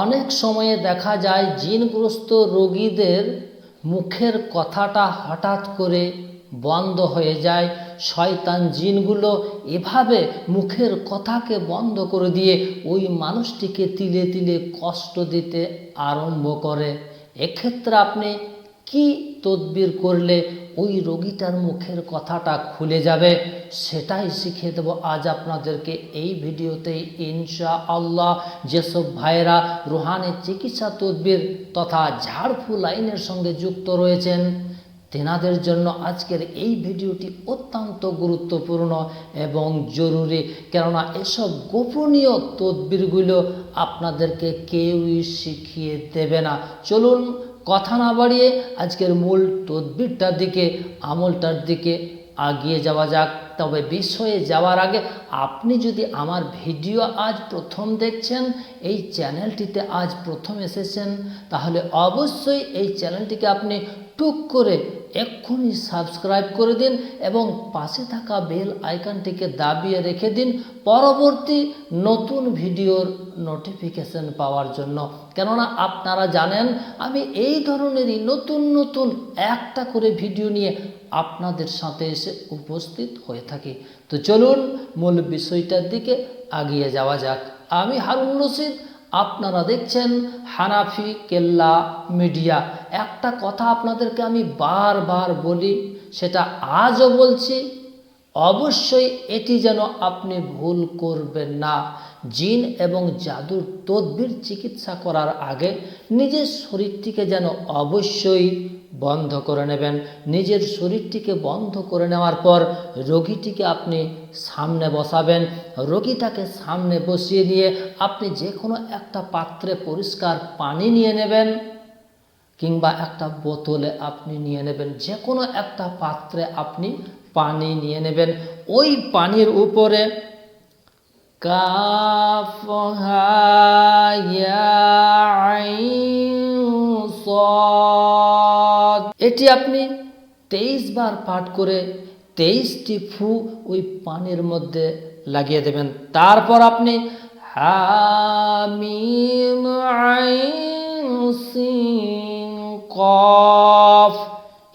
অনেক সময়ে দেখা যায় জিনগ্রস্ত রোগীদের মুখের কথাটা হঠাৎ করে বন্ধ হয়ে যায়। শয়তান জিনগুলো এভাবে মুখের কথাকে বন্ধ করে দিয়ে ওই মানুষটিকে তিলে তিলে কষ্ট দিতে আরম্ভ করে। এক্ষেত্রে আপনি কি তদবির করলে ওই রোগীটার মুখের কথাটা খুলে যাবে? সেটাই শিখিয়ে দেব আজ আপনাদেরকে এই ভিডিওতে ইনশা আল্লাহ যেসব ভাইরা রুহানি চিকিৎসা তদবির তথা ঝাড়ফুল লাইনের সঙ্গে যুক্ত রয়েছেন, তেনাদের জন্য আজকের এই ভিডিওটি অত্যন্ত গুরুত্বপূর্ণ এবং জরুরি। কেননা এসব গোপনীয় তদবিরগুলো আপনাদেরকে কেউই শিখিয়ে দেবে না। চলুন কথা না বাড়িয়ে আজকের মূল তদবিরটার দিকে আমলটার দিকে এগিয়ে যাওয়া যাক। তবে বিষয়ে যাওয়ার আগে আপনি যদি আমার ভিডিও আজ প্রথম দেখছেন, এই চ্যানেলটিতে আজ প্রথম এসেছেন, তাহলে অবশ্যই এই চ্যানেলটিকে আপনি টুক করে এক্ষুনি সাবস্ক্রাইব করে দিন এবং পাশে থাকা বেল আইকনটিকে দাবিয়ে রেখে দিন পরবর্তী নতুন ভিডিওর নোটিফিকেশন পাওয়ার জন্য। কেননা আপনারা জানেন, আমি এই ধরনেরই নতুন নতুন একটা করে ভিডিও নিয়ে আপনাদের সাথে এসে উপস্থিত হয়ে থাকি। তো চলুন মূল বিষয়টার দিকে আগিয়ে যাওয়া যাক। আমি হারুন রশিদ, আপনারা দেখছেন হানাফি কেল্লা মিডিয়া। একটা কথা আপনাদেরকে আমি বারবার বলি, সেটা আজও বলছি, অবশ্যই এটি যেন আপনি ভুল করবেন না। জিন এবং জাদুর তদবির চিকিৎসা করার আগে নিজের শরীরটিকে যেন অবশ্যই বন্ধ করে নেবেন। নিজের শরীরটিকে বন্ধ করে নেওয়ার পর রোগীটিকে আপনি সামনে বসাবেন। রোগীটাকে সামনে বসিয়ে নিয়ে আপনি যে কোনো একটা পাত্রে পরিষ্কার পানি নিয়ে নেবেন কিংবা একটা বোতলে আপনি নিয়ে নেবেন। যে কোনো একটা পাত্রে আপনি পানি নিয়ে নেবেন। ওই পানির উপরে হা ইয়া আইন সদ। এটি আপনি তেইশ বার পাঠ করে তেইশটি ফু ওই পানির মধ্যে লাগিয়ে দেবেন। তারপর আপনি হামিম আইন সিন কফ।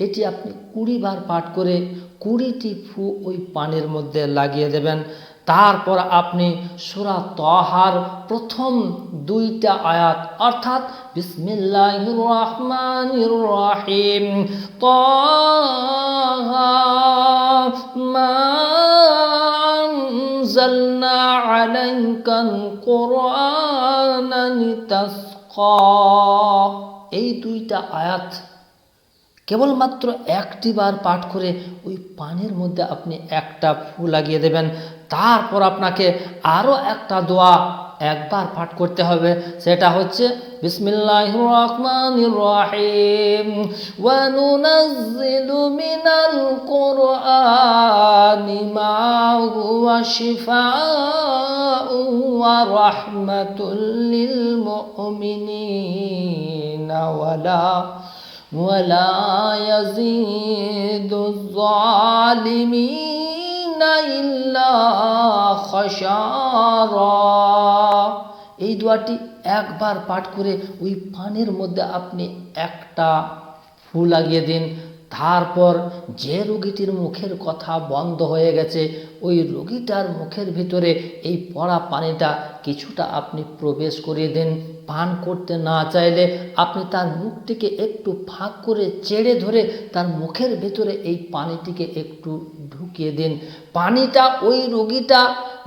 এটি আপনি কুড়ি বার পাঠ করে কুড়িটি ফু ওই পানির মধ্যে লাগিয়ে দেবেন। তারপর আপনি সুরা তহার প্রথম দুইটা আয়াত, অর্থাৎ বিসমিল্লাহ রহমান রাহিম তলনা আলাইকান এই দুইটা আয়াত কেবলমাত্র একটি বার পাঠ করে ওই পানের মধ্যে আপনি একটা ফু লাগিয়ে দেবেন। তারপর আপনাকে আরও একটা দোয়া একবার পাঠ করতে হবে। সেটা হচ্ছে বিসমিল্লাহ রহমান রহিম। ওয়ানুনাজ্জিলু মিনাল কুরআনি মা হুয়া শিফাউ ওয়া রাহমাতুল লিল মুমিনিনা। ওয়ালা ولا يزيد الظالمين إلا خسارا এই দোয়াটি একবার পাঠ করে ওই পানির মধ্যে আপনি একটা ফু লাগিয়ে দিন তারপর যে রোগীটির মুখের কথা বন্ধ হয়ে গেছে, ওই রোগীটার মুখের ভিতরে এই পড়া পানিটা কিছুটা আপনি প্রবেশ করিয়ে দিন। পান করতে না চাইলে আপনি তার মুখটিকে একটু ফাঁক করে চেড়ে ধরে তার মুখের ভিতরে এই পানিটিকে একটু ঢুকিয়ে দিন। পানিটা ওই রোগীটা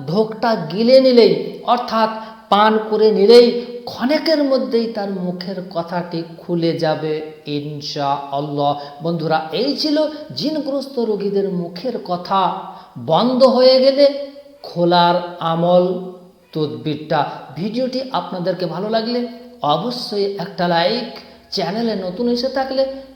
ঢোকটা গিলে নিলেই, অর্থাৎ পান করে নিলেই ক্ষণেকের মধ্যেই তার মুখের কথাটি খুলে যাবে ইনশা আল্লাহ বন্ধুরা, এই ছিল জিনগ্রস্ত রোগীদের মুখের কথা। বন্ধ হয়ে গেলে খোলার আমল, তদবিরটা। ভিডিওটি আপনাদেরকে ভালো লাগলে অবশ্যই একটা লাইক, চ্যানেলে নতুন এসে থাকলে